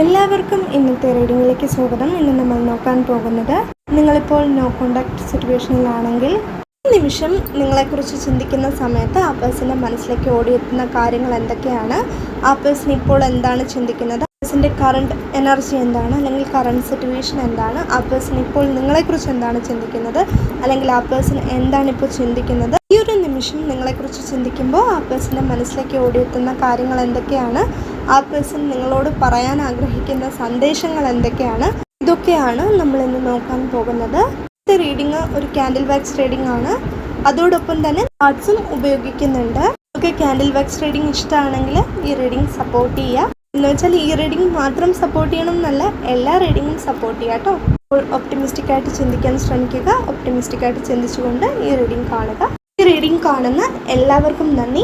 എല്ലാവർക്കും ഇന്നത്തെ റീഡിങ്ങിലേക്ക് സ്വാഗതം. ഇന്ന് നമ്മൾ നോക്കാൻ പോകുന്നത് നിങ്ങളിപ്പോൾ നോ കോണ്ടാക്ട് സിറ്റുവേഷനിലാണെങ്കിൽ നിമിഷം നിങ്ങളെക്കുറിച്ച് ചിന്തിക്കുന്ന സമയത്ത് ആ പേഴ്സന്റെ മനസ്സിലേക്ക് ഓടിയെത്തുന്ന കാര്യങ്ങൾ എന്തൊക്കെയാണ്? ആ പേഴ്സൺ ഇപ്പോൾ എന്താണ് ചിന്തിക്കുന്നത്? പേഴ്സന്റെ കറണ്ട് എനർജി എന്താണ്? അല്ലെങ്കിൽ കറണ്ട് സിറ്റുവേഷൻ എന്താണ്? ആ പേഴ്സൺ ഇപ്പോൾ നിങ്ങളെക്കുറിച്ച് എന്താണ് ചിന്തിക്കുന്നത്? അല്ലെങ്കിൽ ആ പേഴ്സൺ എന്താണ് ഇപ്പോൾ ചിന്തിക്കുന്നത്? ഈ ഒരു നിമിഷം നിങ്ങളെക്കുറിച്ച് ചിന്തിക്കുമ്പോൾ ആ പേഴ്സന്റെ മനസ്സിലേക്ക് ഓടിയെത്തുന്ന കാര്യങ്ങൾ എന്തൊക്കെയാണ്? ആ പേഴ്സൺ നിങ്ങളോട് പറയാൻ ആഗ്രഹിക്കുന്ന സന്ദേശങ്ങൾ എന്തൊക്കെയാണ്? ഇതൊക്കെയാണ് നമ്മൾ ഇന്ന് നോക്കാൻ പോകുന്നത്. ഇത് റീഡിങ് ഒരു ക്യാൻഡിൽ വാക്സ് റീഡിംഗ് ആണ്. അതോടൊപ്പം തന്നെ കാർഡ്സും ഉപയോഗിക്കുന്നുണ്ട്. ഒക്കെ ക്യാൻഡിൽ വാക്സ് റീഡിംഗ് ഇഷ്ടമാണെങ്കിൽ ഈ റീഡിംഗ് സപ്പോർട്ട് ചെയ്യുക. എന്ന് വെച്ചാൽ ഈ റീഡിങ് മാത്രം സപ്പോർട്ട് ചെയ്യണം എന്നല്ല എല്ലാ റീഡിങ്ങും സപ്പോർട്ട് ചെയ്യുക കേട്ടോ. അപ്പോൾ ആയിട്ട് ചിന്തിക്കാൻ ശ്രമിക്കുക ഒപ്റ്റിമിസ്റ്റിക് ആയിട്ട് ചിന്തിച്ചുകൊണ്ട് ഈ റീഡിങ് കാണുക. ഈ റീഡിങ് കാണുന്ന എല്ലാവർക്കും നന്ദി.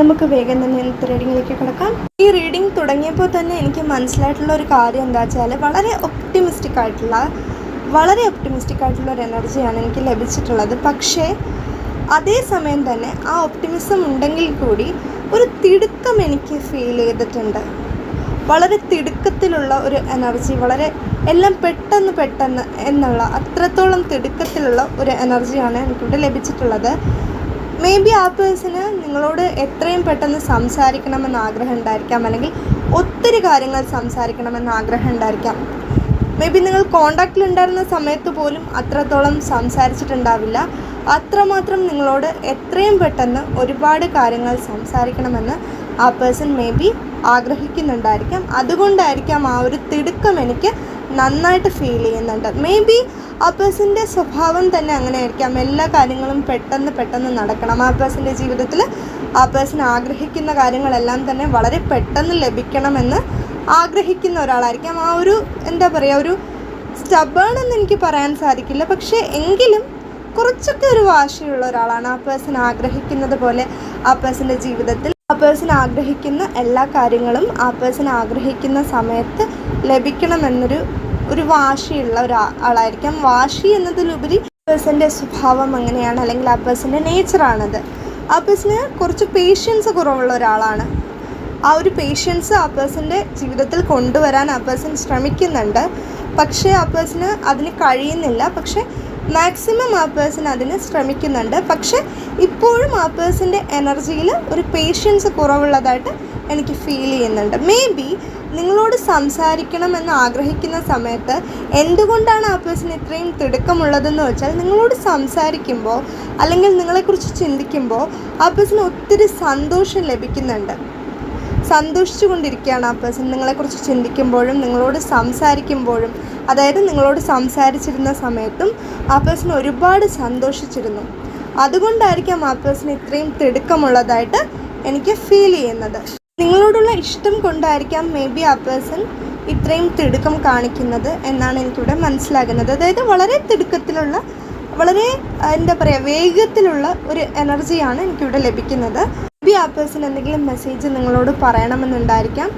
നമുക്ക് വേഗം തന്നെ ഇന്നത്തെ റീഡിങ്ങിലേക്ക് കിടക്കാം. ഈ റീഡിങ് തുടങ്ങിയപ്പോൾ തന്നെ എനിക്ക് മനസ്സിലായിട്ടുള്ള ഒരു കാര്യം എന്താ വെച്ചാൽ വളരെ ഒപ്റ്റിമിസ്റ്റിക് ആയിട്ടുള്ള വളരെ ഒപ്റ്റിമിസ്റ്റിക് ആയിട്ടുള്ള ഒരു എനർജിയാണ് എനിക്ക് ലഭിച്ചിട്ടുള്ളത്. പക്ഷേ അതേ സമയം തന്നെ ആ ഒപ്റ്റിമിസം ഉണ്ടെങ്കിൽ കൂടി ഒരു തിടുക്കം എനിക്ക് ഫീൽ ചെയ്തിട്ടുണ്ട്. വളരെ തിടുക്കത്തിലുള്ള ഒരു എനർജി വളരെ എല്ലാം പെട്ടെന്ന് പെട്ടെന്ന് എന്നുള്ള അത്രത്തോളം തിടുക്കത്തിലുള്ള ഒരു എനർജിയാണ് എനിക്കിവിടെ ലഭിച്ചിട്ടുള്ളത്. മേ ബി ആ പേഴ്സണ് നിങ്ങളോട് എത്രയും പെട്ടെന്ന് സംസാരിക്കണമെന്ന് ആഗ്രഹം ഉണ്ടായിരിക്കാം അല്ലെങ്കിൽ ഒത്തിരി കാര്യങ്ങൾ സംസാരിക്കണമെന്ന് ആഗ്രഹം ഉണ്ടായിരിക്കാം. മേ ബി നിങ്ങൾ കോണ്ടാക്റ്റിൽ ഉണ്ടായിരുന്ന സമയത്ത് പോലും അത്രത്തോളം സംസാരിച്ചിട്ടുണ്ടാവില്ല. അത്രമാത്രം നിങ്ങളോട് എത്രയും പെട്ടെന്ന് ഒരുപാട് കാര്യങ്ങൾ സംസാരിക്കണമെന്ന് ആ പേഴ്സൺ മേ ബി ആഗ്രഹിക്കുന്നുണ്ടായിരിക്കാം. അതുകൊണ്ടായിരിക്കാം ആ ഒരു തിടുക്കം എനിക്ക് നന്നായിട്ട് ഫീൽ ചെയ്യുന്നുണ്ട്. മേ ബി ആ പേഴ്സന്റെ സ്വഭാവം തന്നെ അങ്ങനെ ആയിരിക്കാം എല്ലാ കാര്യങ്ങളും പെട്ടെന്ന് പെട്ടെന്ന് നടക്കണം. ആ പേഴ്സന്റെ ജീവിതത്തിൽ ആ പേഴ്സൺ ആഗ്രഹിക്കുന്ന കാര്യങ്ങളെല്ലാം തന്നെ വളരെ പെട്ടെന്ന് ലഭിക്കണമെന്ന് ആഗ്രഹിക്കുന്ന ഒരാളായിരിക്കാം. ആ ഒരു എന്താ പറയുക ഒരു സ്റ്റബേൺ എന്ന് എനിക്ക് പറയാൻ സാധിക്കില്ല. പക്ഷേ എങ്കിലും കുറച്ചൊക്കെ ഒരു വാശിയുള്ള ഒരാളാണ് ആ പേഴ്സൺ ആഗ്രഹിക്കുന്നത് പോലെ ആ പേഴ്സന്റെ ജീവിതത്തിൽ ആ പേഴ്സൺ ആഗ്രഹിക്കുന്ന എല്ലാ കാര്യങ്ങളും ആ പേഴ്സൺ ആഗ്രഹിക്കുന്ന സമയത്ത് ലഭിക്കണമെന്നൊരു ഒരു വാശിയുള്ള ഒരു ആളായിരിക്കാം വാശി എന്നതിലുപരി പേഴ്സന്റെ സ്വഭാവം അങ്ങനെയാണ് അല്ലെങ്കിൽ ആ പേഴ്സന്റെ നേച്ചറാണത് ആ പേഴ്സന് കുറച്ച് പേഷ്യൻസ് കുറവുള്ള ഒരാളാണ് ആ ഒരു പേഷ്യൻസ് ആ പേഴ്സന്റെ ജീവിതത്തിൽ കൊണ്ടുവരാൻ ആ പേഴ്സൺ ശ്രമിക്കുന്നുണ്ട് പക്ഷേ ആ പേഴ്സന് അതിന് കഴിയുന്നില്ല പക്ഷേ മാക്സിമം ആ പേഴ്സൺ അതിന് ശ്രമിക്കുന്നുണ്ട്. പക്ഷേ ഇപ്പോഴും ആ പേഴ്സന്റെ എനർജിയിൽ ഒരു പേഷ്യൻസ് കുറവുള്ളതായിട്ട് എനിക്ക് ഫീൽ ചെയ്യുന്നുണ്ട്. മേ ബി നിങ്ങളോട് സംസാരിക്കണമെന്ന് ആഗ്രഹിക്കുന്ന സമയത്ത് എന്തുകൊണ്ടാണ് ആ പേഴ്സൺ ഇത്രയും തിടുക്കമുള്ളതെന്ന് വെച്ചാൽ നിങ്ങളോട് സംസാരിക്കുമ്പോൾ അല്ലെങ്കിൽ നിങ്ങളെക്കുറിച്ച് ചിന്തിക്കുമ്പോൾ ആ പേഴ്സൺ ഒത്തിരി സന്തോഷം ലഭിക്കുന്നുണ്ട്. സന്തോഷിച്ചു കൊണ്ടിരിക്കുകയാണ് ആ പേഴ്സൺ നിങ്ങളെക്കുറിച്ച് ചിന്തിക്കുമ്പോഴും നിങ്ങളോട് സംസാരിക്കുമ്പോഴും അതായത് നിങ്ങളോട് സംസാരിച്ചിരുന്ന സമയത്തും ആ പേഴ്സൺ ഒരുപാട് സന്തോഷിച്ചിരുന്നു. അതുകൊണ്ടായിരിക്കാം ആ പേഴ്സൺ ഇത്രയും തിടുക്കമുള്ളതായിട്ട് എനിക്ക് ഫീൽ ചെയ്യുന്നത്. നിങ്ങളോടുള്ള ഇഷ്ടം കൊണ്ടായിരിക്കാം മേ ബി ആ പേഴ്സൺ ഇത്രയും തിടുക്കം കാണിക്കുന്നത് എന്നാണ് എനിക്കിവിടെ മനസ്സിലാകുന്നത്. അതായത് വളരെ തിടുക്കത്തിലുള്ള വളരെ എന്താ പറയുക വേഗത്തിലുള്ള ഒരു എനർജിയാണ് എനിക്കിവിടെ ലഭിക്കുന്നത്. ബി ആ പേഴ്സൺ എന്തെങ്കിലും മെസ്സേജ് നിങ്ങളോട് പറയണമെന്നുണ്ടായിരിക്കാം.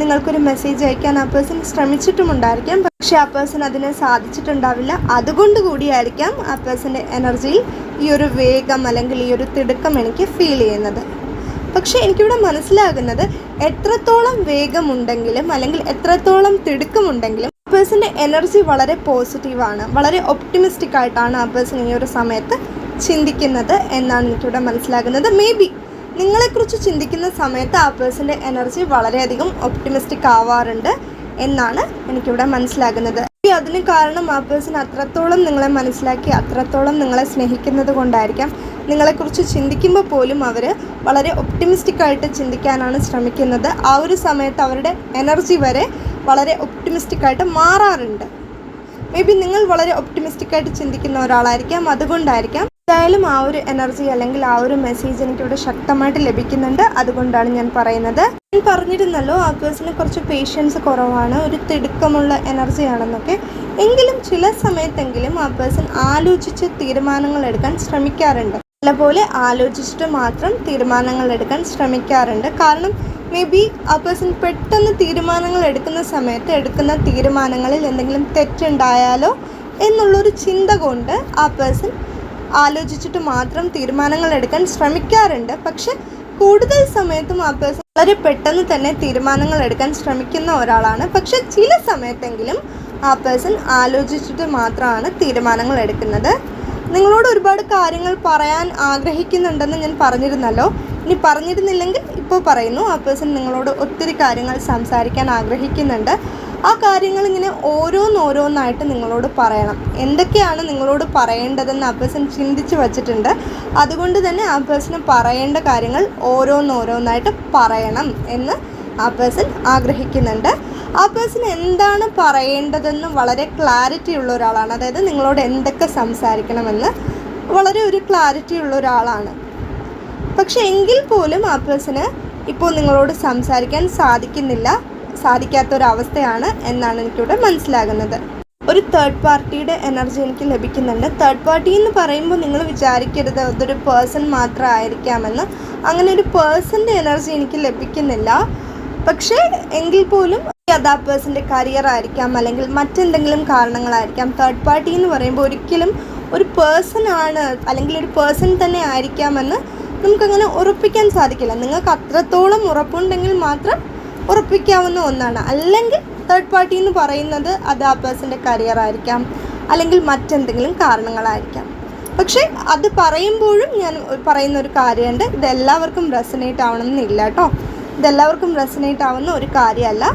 നിങ്ങൾക്കൊരു മെസ്സേജ് അയക്കാൻ ആ പേഴ്സൺ ശ്രമിച്ചിട്ടുമുണ്ടായിരിക്കാം പക്ഷേ ആ പേഴ്സൺ അതിനെ സാധിച്ചിട്ടുണ്ടാവില്ല. അതുകൊണ്ട് കൂടിയായിരിക്കാം ആ പേഴ്സന്റെ എനർജിയിൽ ഈ ഒരു വേഗം അല്ലെങ്കിൽ ഈ ഒരു തിടുക്കം എനിക്ക് ഫീൽ ചെയ്യുന്നത്. പക്ഷേ എനിക്കിവിടെ മനസ്സിലാകുന്നത് എത്രത്തോളം വേഗമുണ്ടെങ്കിലും അല്ലെങ്കിൽ എത്രത്തോളം തിടുക്കമുണ്ടെങ്കിലും ആ പേഴ്സന്റെ എനർജി വളരെ പോസിറ്റീവാണ് വളരെ ഒപ്റ്റിമിസ്റ്റിക് ആയിട്ടാണ് ആ പേഴ്സൺ ഈ ഒരു സമയത്ത് ചിന്തിക്കുന്നത് എന്നാണ് എനിക്കിവിടെ മനസ്സിലാകുന്നത്. മേ ബി നിങ്ങളെക്കുറിച്ച് ചിന്തിക്കുന്ന സമയത്ത് ആ പേഴ്സന്റെ എനർജി വളരെയധികം ഒപ്റ്റിമിസ്റ്റിക് ആവാറുണ്ട് എന്നാണ് എനിക്കിവിടെ മനസ്സിലാകുന്നത്. അതിന് കാരണം ആ പേഴ്സൺ അത്രത്തോളം നിങ്ങളെ മനസ്സിലാക്കി അത്രത്തോളം നിങ്ങളെ സ്നേഹിക്കുന്നത് കൊണ്ടായിരിക്കാം നിങ്ങളെക്കുറിച്ച് ചിന്തിക്കുമ്പോൾ പോലും അവർ വളരെ ഒപ്റ്റിമിസ്റ്റിക് ആയിട്ട് ചിന്തിക്കാനാണ് ശ്രമിക്കുന്നത്. ആ ഒരു സമയത്ത് അവരുടെ എനർജി വരെ വളരെ ഒപ്റ്റിമിസ്റ്റിക് ആയിട്ട് മാറാറുണ്ട്. മേ ബി നിങ്ങൾ വളരെ ഒപ്റ്റിമിസ്റ്റിക് ആയിട്ട് ചിന്തിക്കുന്ന ഒരാളായിരിക്കാം അതുകൊണ്ടായിരിക്കാം എന്തായാലും ആ ഒരു എനർജി അല്ലെങ്കിൽ ആ ഒരു മെസ്സേജ് എനിക്കിവിടെ ശക്തമായിട്ട് ലഭിക്കുന്നുണ്ട്. അതുകൊണ്ടാണ് ഞാൻ പറയുന്നത്. ഞാൻ പറഞ്ഞിരുന്നല്ലോ ആ പേഴ്സണ് കുറച്ച് പേഷ്യൻസ് കുറവാണ് ഒരു തിടുക്കമുള്ള എനർജി ആണെന്നൊക്കെ. എങ്കിലും ചില സമയത്തെങ്കിലും ആ പേഴ്സൺ ആലോചിച്ച് തീരുമാനങ്ങൾ എടുക്കാൻ ശ്രമിക്കാറുണ്ട്. നല്ലപോലെ ആലോചിച്ചിട്ട് മാത്രം തീരുമാനങ്ങൾ എടുക്കാൻ ശ്രമിക്കാറുണ്ട്. കാരണം മേ ബി ആ പേഴ്സൺ പെട്ടെന്ന് തീരുമാനങ്ങൾ എടുക്കുന്ന സമയത്ത് എടുക്കുന്ന തീരുമാനങ്ങളിൽ എന്തെങ്കിലും തെറ്റുണ്ടായാലോ എന്നുള്ളൊരു ചിന്ത കൊണ്ട് ആ പേഴ്സൺ ആലോചിച്ചിട്ട് മാത്രം തീരുമാനങ്ങൾ എടുക്കാൻ ശ്രമിക്കാറുണ്ട്. പക്ഷെ കൂടുതൽ സമയത്തും ആ പേഴ്സൺ വളരെ പെട്ടെന്ന് തന്നെ തീരുമാനങ്ങൾ എടുക്കാൻ ശ്രമിക്കുന്ന ഒരാളാണ്. പക്ഷെ ചില സമയത്തെങ്കിലും ആ പേഴ്സൺ ആലോചിച്ചിട്ട് മാത്രമാണ് തീരുമാനങ്ങൾ എടുക്കുന്നത്. നിങ്ങളോട് ഒരുപാട് കാര്യങ്ങൾ പറയാൻ ആഗ്രഹിക്കുന്നുണ്ടെന്ന് ഞാൻ പറഞ്ഞിരുന്നല്ലോ. ഇനി പറഞ്ഞിരുന്നില്ലെങ്കിൽ ഇപ്പോൾ പറയുന്നു ആ പേഴ്സൺ നിങ്ങളോട് ഒത്തിരി കാര്യങ്ങൾ സംസാരിക്കാൻ ആഗ്രഹിക്കുന്നുണ്ട്. ആ കാര്യങ്ങൾ ഇങ്ങനെ ഓരോന്നോരോന്നായിട്ട് നിങ്ങളോട് പറയണം. എന്തൊക്കെയാണ് നിങ്ങളോട് പറയേണ്ടതെന്ന് ആ പേഴ്സൺ ചിന്തിച്ച് വച്ചിട്ടുണ്ട്. അതുകൊണ്ട് തന്നെ ആ പേഴ്സണ് പറയേണ്ട കാര്യങ്ങൾ ഓരോന്നോരോന്നായിട്ട് പറയണം എന്ന് ആ പേഴ്സൺ ആഗ്രഹിക്കുന്നുണ്ട്. ആ പേഴ്സൺ എന്താണ് പറയേണ്ടതെന്ന് വളരെ ക്ലാരിറ്റി ഉള്ള ഒരാളാണ്. അതായത് നിങ്ങളോട് എന്തൊക്കെ സംസാരിക്കണമെന്ന് വളരെ ഒരു ക്ലാരിറ്റി ഉള്ള ഒരാളാണ്. പക്ഷേ എങ്കിൽ പോലും ആ പേഴ്സണ് ഇപ്പോൾ നിങ്ങളോട് സംസാരിക്കാൻ സാധിക്കുന്നില്ല. സാധിക്കാത്തൊരവസ്ഥയാണ് എന്നാണ് എനിക്കിവിടെ മനസ്സിലാകുന്നത്. ഒരു തേർഡ് പാർട്ടിയുടെ എനർജി എനിക്ക് ലഭിക്കുന്നുണ്ട്. തേർഡ് പാർട്ടി എന്ന് പറയുമ്പോൾ നിങ്ങൾ വിചാരിക്കരുത് അതൊരു പേഴ്സൺ മാത്രമായിരിക്കാമെന്ന് അങ്ങനെ ഒരു പേഴ്സന്റെ എനർജി എനിക്ക് ലഭിക്കുന്നില്ല. പക്ഷേ എങ്കിൽ പോലും അതാ പേഴ്സന്റെ കരിയർ ആയിരിക്കാം അല്ലെങ്കിൽ മറ്റെന്തെങ്കിലും കാരണങ്ങളായിരിക്കാം. തേർഡ് പാർട്ടി എന്ന് പറയുമ്പോൾ ഒരിക്കലും ഒരു പേഴ്സൺ ആണ് അല്ലെങ്കിൽ ഒരു പേഴ്സൺ തന്നെ ആയിരിക്കാമെന്ന് നമുക്കങ്ങനെ ഉറപ്പിക്കാൻ സാധിക്കില്ല. നിങ്ങൾക്ക് അത്രത്തോളം ഉറപ്പുണ്ടെങ്കിൽ മാത്രം ഉറപ്പിക്കാവുന്ന ഒന്നാണ്. അല്ലെങ്കിൽ തേർഡ് പാർട്ടി എന്ന് പറയുന്നത് അത് ആ പേഴ്സന്റെ കരിയർ ആയിരിക്കാം. അല്ലെങ്കിൽ മറ്റെന്തെങ്കിലും കാരണങ്ങളായിരിക്കാം. പക്ഷേ അത് പറയുമ്പോഴും ഞാൻ പറയുന്ന ഒരു കാര്യമുണ്ട്. ഇതെല്ലാവർക്കും റെസനേറ്റ് ആവണം എന്നില്ല കേട്ടോ. ഇതെല്ലാവർക്കും റെസനേറ്റ് ആവുന്ന ഒരു കാര്യമല്ല.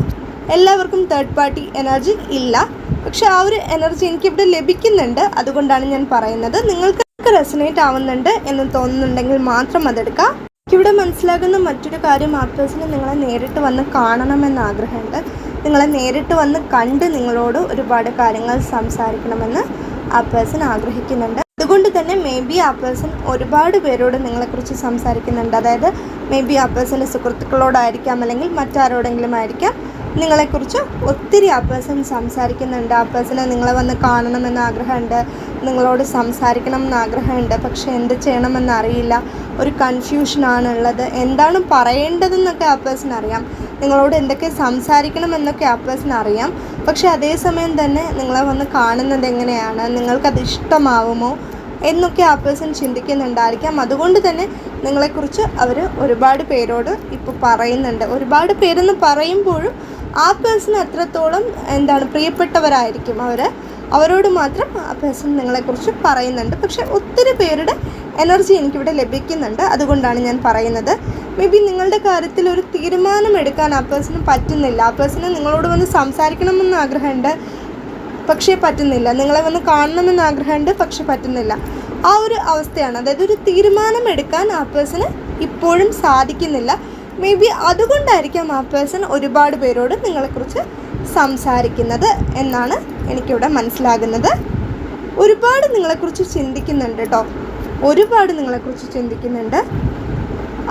എല്ലാവർക്കും തേർഡ് പാർട്ടി എനർജി ഇല്ല. പക്ഷെ ആ ഒരു എനർജി എനിക്കിവിടെ ലഭിക്കുന്നുണ്ട്. അതുകൊണ്ടാണ് ഞാൻ പറയുന്നത്. നിങ്ങൾക്ക് റെസനേറ്റ് ആവുന്നുണ്ട് എന്ന് തോന്നുന്നുണ്ടെങ്കിൽ മാത്രം അതെടുക്കാം. എനിക്കിവിടെ മനസ്സിലാകുന്ന മറ്റൊരു കാര്യം ആ പേഴ്സണ് നിങ്ങളെ നേരിട്ട് വന്ന് കാണണമെന്ന് ആഗ്രഹമുണ്ട്. നിങ്ങളെ നേരിട്ട് വന്ന് കണ്ട് നിങ്ങളോട് ഒരുപാട് കാര്യങ്ങൾ സംസാരിക്കണമെന്ന് ആ പേഴ്സൺ ആഗ്രഹിക്കുന്നുണ്ട്. അതുകൊണ്ട് തന്നെ മേ ബി ആ പേഴ്സൺ ഒരുപാട് പേരോട് നിങ്ങളെക്കുറിച്ച് സംസാരിക്കുന്നുണ്ട്. അതായത് മേ ബി ആ പേഴ്സന്റെ സുഹൃത്തുക്കളോടായിരിക്കാം അല്ലെങ്കിൽ മറ്റാരോടെങ്കിലും ആയിരിക്കാം. നിങ്ങളെക്കുറിച്ച് ഒത്തിരി ആ പേഴ്സൺ സംസാരിക്കുന്നുണ്ട്. ആ പേഴ്സണെ നിങ്ങളെ വന്ന് കാണണമെന്ന് ആഗ്രഹമുണ്ട്. നിങ്ങളോട് സംസാരിക്കണം എന്ന് ആഗ്രഹമുണ്ട്. പക്ഷേ എന്ത് ചെയ്യണമെന്ന് അറിയില്ല. ഒരു കൺഫ്യൂഷനാണ് ഉള്ളത് എന്താണ് പറയേണ്ടതെന്നൊക്കെ ആ പേഴ്സൺ അറിയാം. നിങ്ങളോട് എന്തൊക്കെ സംസാരിക്കണം എന്നൊക്കെ ആ പേഴ്സൺ അറിയാം. പക്ഷേ അതേസമയം തന്നെ നിങ്ങളെ വന്ന് കാണുന്നത് എങ്ങനെയാണ്? നിങ്ങൾക്കത് ഇഷ്ടമാവുമോ? എന്നൊക്കെ ആ പേഴ്സൺ ചിന്തിക്കുന്നുണ്ടായിരിക്കാം. അതുകൊണ്ട് തന്നെ നിങ്ങളെക്കുറിച്ച് അവർ ഒരുപാട് പേരോട് ഇപ്പോൾ പറയുന്നുണ്ട്. ഒരുപാട് പേരെന്ന് പറയുമ്പോഴും ആ പേഴ്സൺ എത്രത്തോളം എന്താണ് പ്രിയപ്പെട്ടവരായിരിക്കും അവർ അവരോട് മാത്രം ആ പേഴ്സൺ നിങ്ങളെക്കുറിച്ച് പറയുന്നുണ്ട്. പക്ഷെ ഒത്തിരി പേരുടെ എനർജി എനിക്കിവിടെ ലഭിക്കുന്നുണ്ട്. അതുകൊണ്ടാണ് ഞാൻ പറയുന്നത്. മേ ബി നിങ്ങളുടെ കാര്യത്തിൽ ഒരു തീരുമാനം എടുക്കാൻ ആ പേഴ്സണ് പറ്റുന്നില്ല. ആ പേഴ്സണ് നിങ്ങളോട് വന്ന് സംസാരിക്കണമെന്ന് ആഗ്രഹമുണ്ട്. പക്ഷേ പറ്റുന്നില്ല. നിങ്ങളെ വന്ന് കാണണമെന്ന് ആഗ്രഹമുണ്ട്. പക്ഷെ പറ്റുന്നില്ല. ആ ഒരു അവസ്ഥയാണ്. അതായത് ഒരു തീരുമാനം എടുക്കാൻ ആ പേഴ്സണ് ഇപ്പോഴും സാധിക്കുന്നില്ല. മേ ബി അതുകൊണ്ടായിരിക്കാം ആ പേഴ്സൺ ഒരുപാട് പേരോട് നിങ്ങളെക്കുറിച്ച് സംസാരിക്കുന്നത് എന്നാണ് എനിക്കിവിടെ മനസ്സിലാകുന്നത്. ഒരുപാട് നിങ്ങളെക്കുറിച്ച് ചിന്തിക്കുന്നുണ്ട് കേട്ടോ ഒരുപാട് നിങ്ങളെക്കുറിച്ച് ചിന്തിക്കുന്നുണ്ട്.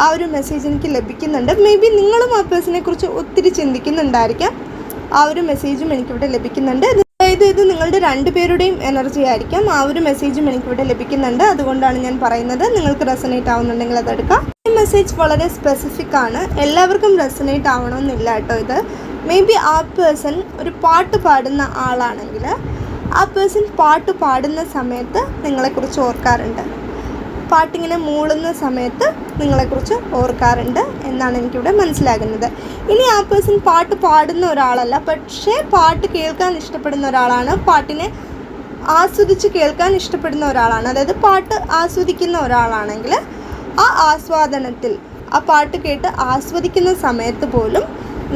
ആ ഒരു മെസ്സേജ് എനിക്ക് ലഭിക്കുന്നുണ്ട്. മേ ബി നിങ്ങളും ആ പേഴ്സണെ കുറിച്ച് ഒത്തിരി ചിന്തിക്കുന്നുണ്ടായിരിക്കാം. ആ ഒരു മെസ്സേജും എനിക്കിവിടെ ലഭിക്കുന്നുണ്ട്. അതായത് ഇത് നിങ്ങളുടെ രണ്ടുപേരുടെയും എനർജി ആയിരിക്കാം. ആ ഒരു മെസ്സേജും എനിക്കിവിടെ ലഭിക്കുന്നുണ്ട്. അതുകൊണ്ടാണ് ഞാൻ പറയുന്നത് നിങ്ങൾക്ക് റെസനേറ്റ് ആവുന്നുണ്ടെങ്കിൽ അതെടുക്കാം ഈ മെസ്സേജ് വളരെ സ്പെസിഫിക് ആണ്. എല്ലാവർക്കും റെസനേറ്റ് ആവണമെന്നില്ല കേട്ടോ ഇത്. മേ ബി ആ പേഴ്സൺ ഒരു പാട്ട് പാടുന്ന ആളാണെങ്കിൽ ആ പേഴ്സൺ പാട്ട് പാടുന്ന സമയത്ത് നിങ്ങളെക്കുറിച്ച് ഓർക്കാറുണ്ട്. പാട്ടിങ്ങനെ മൂളുന്ന സമയത്ത് നിങ്ങളെക്കുറിച്ച് ഓർക്കാറുണ്ട് എന്നാണ് എനിക്കിവിടെ മനസ്സിലാകുന്നത്. ഇനി ആ പേഴ്സൺ പാട്ട് പാടുന്ന ഒരാളല്ല പക്ഷേ പാട്ട് കേൾക്കാൻ ഇഷ്ടപ്പെടുന്ന ഒരാളാണ്. പാട്ടിനെ ആസ്വദിച്ച് കേൾക്കാൻ ഇഷ്ടപ്പെടുന്ന ഒരാളാണ്. അതായത് പാട്ട് ആസ്വദിക്കുന്ന ഒരാളാണെങ്കിൽ ആ ആസ്വാദനത്തിൽ ആ പാട്ട് കേട്ട് ആസ്വദിക്കുന്ന സമയത്ത് പോലും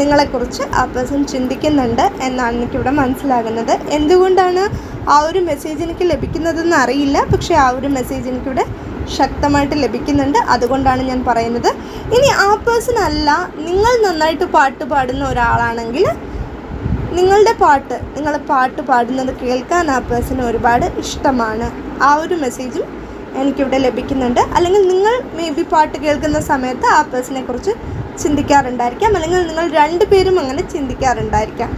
നിങ്ങളെക്കുറിച്ച് ആ പേഴ്സൺ ചിന്തിക്കുന്നുണ്ട് എന്നാണ് എനിക്കിവിടെ മനസ്സിലാകുന്നത്. എന്തുകൊണ്ടാണ് ആ ഒരു മെസ്സേജ് എനിക്ക് ലഭിക്കുന്നതെന്ന് അറിയില്ല. പക്ഷേ ആ ഒരു മെസ്സേജ് എനിക്കിവിടെ ശക്തമായിട്ട് ലഭിക്കുന്നുണ്ട്. അതുകൊണ്ടാണ് ഞാൻ പറയുന്നത്. ഇനി ആ പേഴ്സൺ അല്ല നിങ്ങൾ നന്നായിട്ട് പാട്ട് പാടുന്ന ഒരാളാണെങ്കിൽ നിങ്ങളുടെ പാട്ട് നിങ്ങൾ പാട്ട് പാടുന്നത് കേൾക്കാൻ ആ പേഴ്സണ് ഒരുപാട് ഇഷ്ടമാണ്. ആ ഒരു മെസ്സേജും എനിക്കിവിടെ ലഭിക്കുന്നുണ്ട്. അല്ലെങ്കിൽ നിങ്ങൾ മേ ബി പാട്ട് കേൾക്കുന്ന സമയത്ത് ആ പേഴ്സണെ കുറിച്ച് ചിന്തിക്കാറുണ്ടായിരിക്കാം. അല്ലെങ്കിൽ നിങ്ങൾ രണ്ടുപേരും അങ്ങനെ ചിന്തിക്കാറുണ്ടായിരിക്കാം.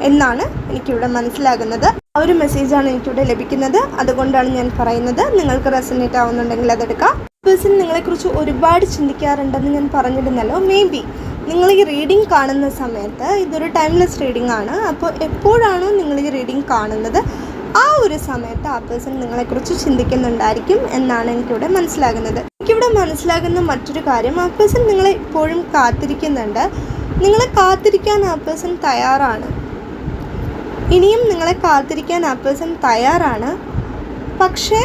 എന്നാണ് എനിക്കിവിടെ മനസ്സിലാകുന്നത്. ആ ഒരു മെസ്സേജാണ് എനിക്കിവിടെ ലഭിക്കുന്നത്. അതുകൊണ്ടാണ് ഞാൻ പറയുന്നത്. നിങ്ങൾക്ക് റെസനേറ്റ് ആവുന്നുണ്ടെങ്കിൽ അതെടുക്കാം. പേഴ്സൺ നിങ്ങളെക്കുറിച്ച് ഒരുപാട് ചിന്തിക്കാറുണ്ടെന്ന് ഞാൻ പറഞ്ഞിരുന്നല്ലോ. മേ ബി നിങ്ങൾ ഈ റീഡിംഗ് കാണുന്ന സമയത്ത് ഇതൊരു ടൈംലെസ് റീഡിംഗ് ആണ്. അപ്പോൾ എപ്പോഴാണോ നിങ്ങൾ ഈ റീഡിംഗ് കാണുന്നത്? ആ ഒരു സമയത്ത് ആ പേഴ്സൺ നിങ്ങളെക്കുറിച്ച് ചിന്തിക്കുന്നുണ്ടായിരിക്കും എന്നാണ് എനിക്കിവിടെ മനസ്സിലാകുന്നത്. എനിക്കിവിടെ മനസ്സിലാകുന്ന മറ്റൊരു കാര്യം ആ പേഴ്സൺ നിങ്ങളെ ഇപ്പോഴും കാത്തിരിക്കുന്നുണ്ട്. നിങ്ങളെ കാത്തിരിക്കാൻ ആ പേഴ്സൺ തയ്യാറാണ്. ഇനിയും നിങ്ങളെ കാത്തിരിക്കാൻ ആ പേഴ്സൺ തയ്യാറാണ്. പക്ഷേ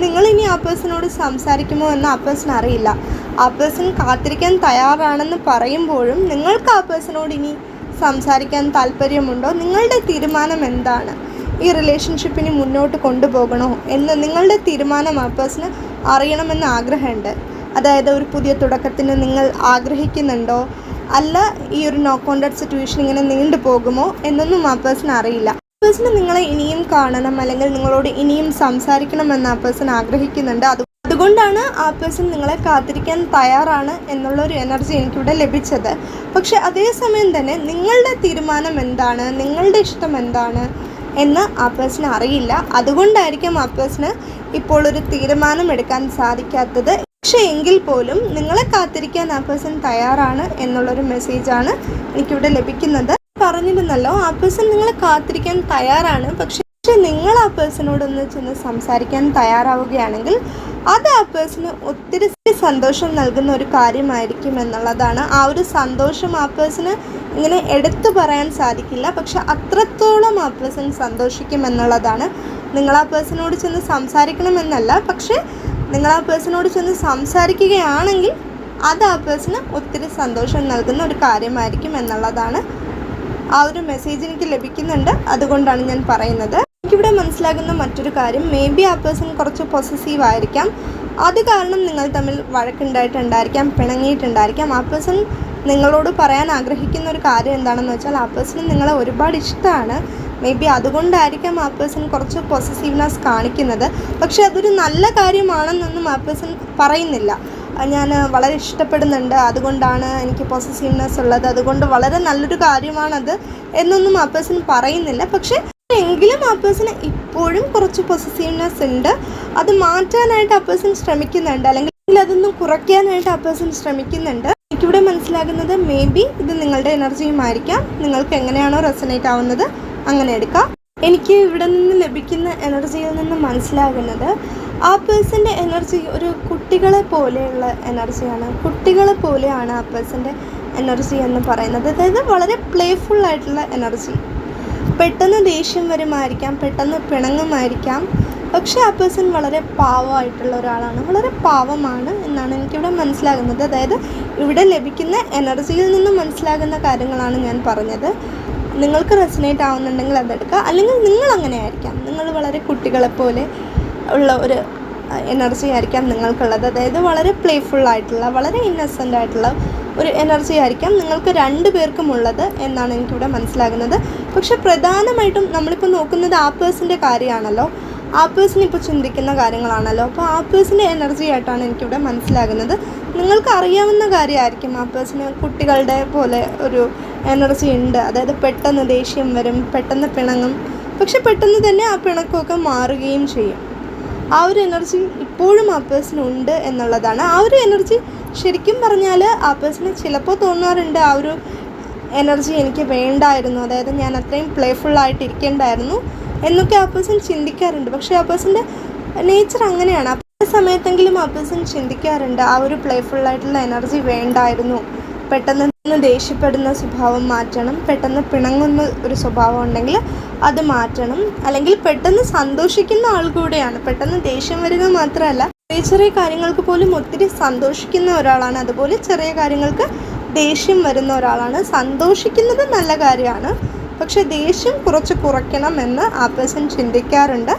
നിങ്ങളിനി ആ പേഴ്സണോട് സംസാരിക്കുമോ എന്ന് ആ പേഴ്സൺ അറിയില്ല. ആ പേഴ്സൺ കാത്തിരിക്കാൻ തയ്യാറാണെന്ന് പറയുമ്പോഴും നിങ്ങൾക്ക് ആ പേഴ്സണോട് ഇനി സംസാരിക്കാൻ താല്പര്യമുണ്ടോ? നിങ്ങളുടെ തീരുമാനം എന്താണ്? ഈ റിലേഷൻഷിപ്പിന് മുന്നോട്ട് കൊണ്ടുപോകണോ എന്ന് നിങ്ങളുടെ തീരുമാനം ആ പേഴ്സണ് അറിയണമെന്ന് ആഗ്രഹമുണ്ട്. അതായത് ഒരു പുതിയ തുടക്കത്തിന് നിങ്ങൾ ആഗ്രഹിക്കുന്നുണ്ടോ? അല്ല ഈ ഒരു നോ കോണ്ടാക്ട് സിറ്റുവേഷൻ ഇങ്ങനെ നീണ്ടു പോകുമോ എന്നൊന്നും ആ പേഴ്സൺ അറിയില്ല. പേഴ്സണ് നിങ്ങളെ ഇനിയും കാണണം അല്ലെങ്കിൽ നിങ്ങളോട് ഇനിയും സംസാരിക്കണമെന്ന് ആ പേഴ്സൺ ആഗ്രഹിക്കുന്നുണ്ട്. അത് അതുകൊണ്ടാണ് ആ പേഴ്സൺ നിങ്ങളെ കാത്തിരിക്കാൻ തയ്യാറാണ് എന്നുള്ള ഒരു എനർജി എനിക്കിവിടെ ലഭിച്ചത്. പക്ഷെ അതേസമയം തന്നെ നിങ്ങളുടെ തീരുമാനം എന്താണ്? നിങ്ങളുടെ ഇഷ്ടം എന്താണ്? എന്ന് ആ പേഴ്സണ് അറിയില്ല. അതുകൊണ്ടായിരിക്കും ആ പേഴ്സണ് ഇപ്പോൾ ഒരു തീരുമാനം എടുക്കാൻ സാധിക്കാത്തത്. പക്ഷേ എങ്കിൽ പോലും നിങ്ങളെ കാത്തിരിക്കാൻ ആ പേഴ്സൺ തയ്യാറാണ് എന്നുള്ളൊരു മെസ്സേജാണ് എനിക്കിവിടെ ലഭിക്കുന്നത്. പറഞ്ഞിരുന്നല്ലോ ആ പേഴ്സൺ നിങ്ങളെ കാത്തിരിക്കാൻ തയ്യാറാണ്. പക്ഷെ പക്ഷെ നിങ്ങൾ ആ പേഴ്സണോടൊന്ന് ചെന്ന് സംസാരിക്കാൻ തയ്യാറാവുകയാണെങ്കിൽ അത് ആ പേഴ്സണ് ഒത്തിരി സന്തോഷം നൽകുന്ന ഒരു കാര്യമായിരിക്കും എന്നുള്ളതാണ്. ആ ഒരു സന്തോഷം ആ പേഴ്സണ് ഇങ്ങനെ എടുത്തു പറയാൻ സാധിക്കില്ല. പക്ഷെ അത്രത്തോളം ആ പേഴ്സൺ സന്തോഷിക്കും എന്നുള്ളതാണ്. നിങ്ങൾ ആ പേഴ്സണോട് ചെന്ന് സംസാരിക്കണമെന്നല്ല പക്ഷേ നിങ്ങൾ ആ പേഴ്സണോട് ചെന്ന് സംസാരിക്കുകയാണെങ്കിൽ അത് ആ പേഴ്സണ് ഒത്തിരി സന്തോഷം നൽകുന്ന ഒരു കാര്യമായിരിക്കും എന്നുള്ളതാണ് ആ ഒരു മെസ്സേജ് എനിക്ക് ലഭിക്കുന്നുണ്ട്. അതുകൊണ്ടാണ് ഞാൻ പറയുന്നത്. എനിക്കിവിടെ മനസ്സിലാകുന്ന മറ്റൊരു കാര്യം മേ ബി ആ പേഴ്സൺ കുറച്ച് പൊസസീവ് ആയിരിക്കാം. അത് കാരണം നിങ്ങൾ തമ്മിൽ വഴക്കുണ്ടായിട്ടുണ്ടായിരിക്കാം പിണങ്ങിയിട്ടുണ്ടായിരിക്കാം. ആ പേഴ്സൺ നിങ്ങളോട് പറയാൻ ആഗ്രഹിക്കുന്ന ഒരു കാര്യം എന്താണെന്ന് വെച്ചാൽ ആ പേഴ്സണ് നിങ്ങളെ ഒരുപാട് ഇഷ്ടമാണ്. മേ ബി അതുകൊണ്ടായിരിക്കാം ആ പേഴ്സൺ കുറച്ച് പൊസസീവ്നെസ് കാണിക്കുന്നത്. പക്ഷേ അതൊരു നല്ല കാര്യമാണെന്നൊന്നും ആ പേഴ്സൺ പറയുന്നില്ല. ഞാൻ വളരെ ഇഷ്ടപ്പെടുന്നുണ്ട്. അതുകൊണ്ടാണ് എനിക്ക് പൊസസീവ്നെസ് ഉള്ളത്. അതുകൊണ്ട് വളരെ നല്ലൊരു കാര്യമാണത് എന്നൊന്നും ആ പേഴ്സൺ പറയുന്നില്ല. പക്ഷേ എങ്കിലും ആ പേഴ്സണ് ഇപ്പോഴും കുറച്ച് പൊസസീവ്നെസ് ഉണ്ട്. അത് മാറ്റാനായിട്ട് ആ പേഴ്സൺ ശ്രമിക്കുന്നുണ്ട്. അല്ലെങ്കിൽ അതൊന്നും കുറയ്ക്കാനായിട്ട് ആ പേഴ്സൺ ശ്രമിക്കുന്നുണ്ട്. എനിക്കിവിടെ മനസ്സിലാകുന്നത് മേ ബി ഇത് നിങ്ങളുടെ എനർജിയുമായിരിക്കാം നിങ്ങൾക്ക് എങ്ങനെയാണോ റെസനേറ്റ് ആവുന്നത്. അങ്ങനെ എടുക്കാം. എനിക്ക് ഇവിടെ നിന്ന് ലഭിക്കുന്ന എനർജിയിൽ നിന്ന് മനസ്സിലാകുന്നത് ആ പേഴ്സന്റെ എനർജി ഒരു കുട്ടികളെ പോലെയുള്ള എനർജിയാണ് കുട്ടികളെ പോലെയാണ് ആ പേഴ്സന്റെ എനർജി എന്ന് പറയുന്നത്. അതായത് വളരെ പ്ലേഫുൾ ആയിട്ടുള്ള എനർജി പെട്ടെന്ന് ദേഷ്യം വരുമായിരിക്കാം പെട്ടെന്ന് പിണങ്ങുമായിരിക്കാം. പക്ഷേ ആ പേഴ്സൺ വളരെ പാവമായിട്ടുള്ള ഒരാളാണ്. വളരെ പാവമാണ് എന്നാണ് എനിക്കിവിടെ മനസ്സിലാകുന്നത്. അതായത് ഇവിടെ ലഭിക്കുന്ന എനർജിയിൽ നിന്ന് മനസ്സിലാകുന്ന കാര്യങ്ങളാണ് ഞാൻ പറഞ്ഞത്. നിങ്ങൾക്ക് റെസിനേറ്റ് ആവുന്നുണ്ടെങ്കിൽ അതെടുക്കുക അല്ലെങ്കിൽ നിങ്ങൾ അങ്ങനെ ആയിരിക്കാം. നിങ്ങൾ വളരെ കുട്ടികളെപ്പോലെ ഉള്ള ഒരു എനർജി ആയിരിക്കാം നിങ്ങൾക്കുള്ളത്. അതായത് വളരെ പ്ലേഫുൾ ആയിട്ടുള്ള വളരെ ഇന്നസെന്റ് ആയിട്ടുള്ള ഒരു എനർജി ആയിരിക്കാം നിങ്ങൾക്ക് രണ്ട് പേർക്കും ഉള്ളത് എന്നാണ് എനിക്കിവിടെ മനസ്സിലാകുന്നത്. പക്ഷെ പ്രധാനമായിട്ടും നമ്മളിപ്പോൾ നോക്കുന്നത് ആ പേഴ്സിന്റെ കാര്യമാണല്ലോ. ആ പേഴ്സൺ ഇപ്പോൾ ചിന്തിക്കുന്ന കാര്യങ്ങളാണല്ലോ. അപ്പോൾ ആ പേഴ്സിന്റെ എനർജി ആയിട്ടാണ് എനിക്കിവിടെ മനസ്സിലാകുന്നത്. നിങ്ങൾക്ക് അറിയാവുന്ന കാര്യമായിരിക്കും ആ പേഴ്സണ് കുട്ടികളുടെ പോലെ ഒരു എനർജി ഉണ്ട്. അതായത് പെട്ടെന്ന് ദേഷ്യം വരും പെട്ടെന്ന് പിണങ്ങും. പക്ഷെ പെട്ടെന്ന് തന്നെ ആ പിണക്കമൊക്കെ മാറുകയും ചെയ്യും. ആ ഒരു എനർജി ഇപ്പോഴും ആ പേഴ്സണുണ്ട് എന്നുള്ളതാണ്. ആ ഒരു എനർജി ശരിക്കും പറഞ്ഞാൽ ആ പേഴ്സണ് ചിലപ്പോൾ തോന്നാറുണ്ട് ആ ഒരു എനർജി എനിക്ക് വേണ്ടായിരുന്നു. അതായത് ഞാൻ അത്രയും ഇരിക്കേണ്ടായിരുന്നു എന്നൊക്കെ ആ പേഴ്സൺ ചിന്തിക്കാറുണ്ട്. പക്ഷേ ആ പേഴ്സന്റെ നേച്ചർ അങ്ങനെയാണ്. ആ സമയത്തെങ്കിലും ആ പേഴ്സൺ ചിന്തിക്കാറുണ്ട്. ആ ഒരു പ്ലേഫുള്ളായിട്ടുള്ള എനർജി വേണ്ടായിരുന്നു. പെട്ടെന്ന് ദേഷ്യപ്പെടുന്ന സ്വഭാവം മാറ്റണം പെട്ടെന്ന് പിണങ്ങുന്ന ഒരു സ്വഭാവം ഉണ്ടെങ്കിൽ അത് മാറ്റണം. അല്ലെങ്കിൽ പെട്ടെന്ന് സന്തോഷിക്കുന്ന ആൾ കൂടെയാണ്. പെട്ടെന്ന് ദേഷ്യം വരിക മാത്രമല്ല ചെറിയ ചെറിയ കാര്യങ്ങൾക്ക് പോലും ഒത്തിരി സന്തോഷിക്കുന്ന ഒരാളാണ്. അതുപോലെ ചെറിയ കാര്യങ്ങൾക്ക് ദേഷ്യം വരുന്ന ഒരാളാണ്. സന്തോഷിക്കുന്നത് നല്ല കാര്യമാണ്. പക്ഷെ ദേഷ്യം കുറച്ച് കുറയ്ക്കണം എന്ന് ആ പേഴ്സൺ ചിന്തിക്കാറുണ്ട്.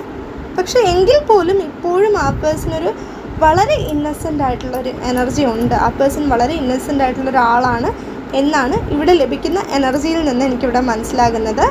പക്ഷെ എങ്കിൽ പോലും ഇപ്പോഴും ആ പേഴ്സണൊരു വളരെ ഇന്നസെന്റ് ആയിട്ടുള്ളൊരു എനർജി ഉണ്ട്. ആ പേഴ്സൺ വളരെ ഇന്നസെന്റ് ആയിട്ടുള്ള ഒരാളാണ് എന്നാണ് ഇവിടെ ലഭിക്കുന്ന എനർജിയിൽ നിന്ന് എനിക്കിവിടെ മനസ്സിലാകുന്നത്.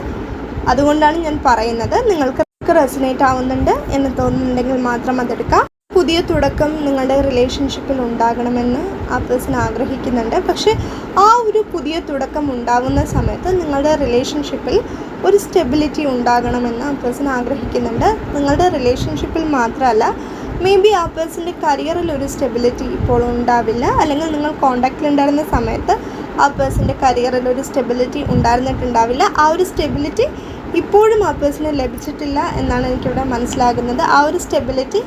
അതുകൊണ്ടാണ് ഞാൻ പറയുന്നത് നിങ്ങൾക്ക് റെസിനേറ്റ് ആവുന്നുണ്ട് എന്ന് തോന്നുന്നുണ്ടെങ്കിൽ മാത്രം അതെടുക്കാം. പുതിയ തുടക്കം നിങ്ങളുടെ റിലേഷൻഷിപ്പിൽ ഉണ്ടാകണമെന്ന് ആ പേഴ്സൺ ആഗ്രഹിക്കുന്നുണ്ട്. പക്ഷേ ആ ഒരു പുതിയ തുടക്കം ഉണ്ടാകുന്ന സമയത്ത് നിങ്ങളുടെ റിലേഷൻഷിപ്പിൽ ഒരു സ്റ്റെബിലിറ്റി ഉണ്ടാകണമെന്ന് ആ പേഴ്സൺ ആഗ്രഹിക്കുന്നുണ്ട്. നിങ്ങളുടെ റിലേഷൻഷിപ്പിൽ മാത്രമല്ല മേ ബി ആ പേഴ്സന്റെ കരിയറിൽ ഒരു സ്റ്റെബിലിറ്റി ഇപ്പോൾ ഉണ്ടാവില്ല. അല്ലെങ്കിൽ നിങ്ങൾ കോണ്ടാക്റ്റിൽ ഉണ്ടായിരുന്ന സമയത്ത് ആ പേഴ്സന്റെ കരിയറിൽ ഒരു സ്റ്റെബിലിറ്റി ഉണ്ടായിരുന്നിട്ടുണ്ടാവില്ല. ആ ഒരു സ്റ്റെബിലിറ്റി ഇപ്പോഴും ആ പേഴ്സണ് ലഭിച്ചിട്ടില്ല എന്നാണ് എനിക്കിവിടെ മനസ്സിലാകുന്നത്. ആ ഒരു സ്റ്റെബിലിറ്റി